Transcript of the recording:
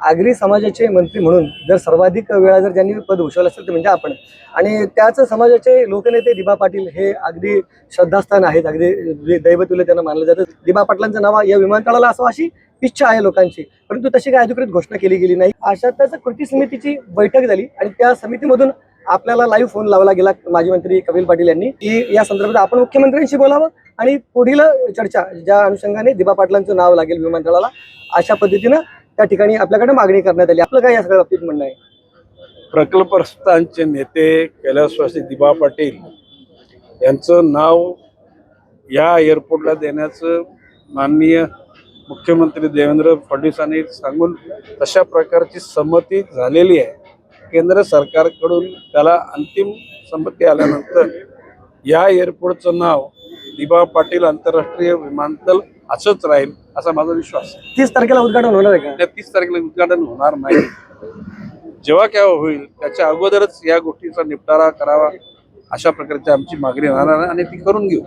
आगरी समाजाचे मंत्री म्हणून जर सर्वाधिक वेळा जर ज्यांनी पद भूषवलं असेल तर म्हणजे आपण. आणि त्याच समाजाचे लोकनेते दिबा पाटील हे अगदी श्रद्धास्थान आहेत अगदी दैवतुल्य त्यांना मानलं जातं. दिबा पाटलांचं नाव या विमानतळाला असावं अशी इच्छा आहे लोकांची परंतु तशी काही अधिकृत घोषणा केली गेली नाही. अशातच कृती समितीची बैठक झाली आणि त्या समितीमधून आपल्याला लाईव्ह फोन लावला गेला माजी मंत्री कपिल पाटील यांनी. की या संदर्भात आपण मुख्यमंत्र्यांशी बोलावं आणि पुढील चर्चा ज्या अनुषंगाने दिबा पाटलांचं नाव लागेल विमानतळाला अशा पद्धतीनं त्या ठिकाणी आपल्याकडे मागणी करण्यात आली. आपलं काय या सगळ्या बाबतीत म्हणणं आहे? प्रकल्पस्थांचे नेते कैलासवासी दिबा पाटील यांचं नाव या एअरपोर्टला देण्याचं माननीय मुख्यमंत्री देवेंद्र फडणवीसांनी सांगून तशा प्रकारची संमती झालेली आहे. केंद्र सरकारकडून त्याला अंतिम संमती आल्यानंतर या एअरपोर्टचं नाव दिबा पाटील आंतरराष्ट्रीय विमानतळ असंच राहील असा माझा विश्वास आहे. तीस तारखेला उद्घाटन होणार आहे का? तीस तारखेला उद्घाटन होणार नाही. जेव्हा केव्हा होईल त्याच्या अगोदरच या गोष्टीचा निपटारा करावा अशा प्रकारची आमची मागणी राहणार आणि ती करून घेऊ.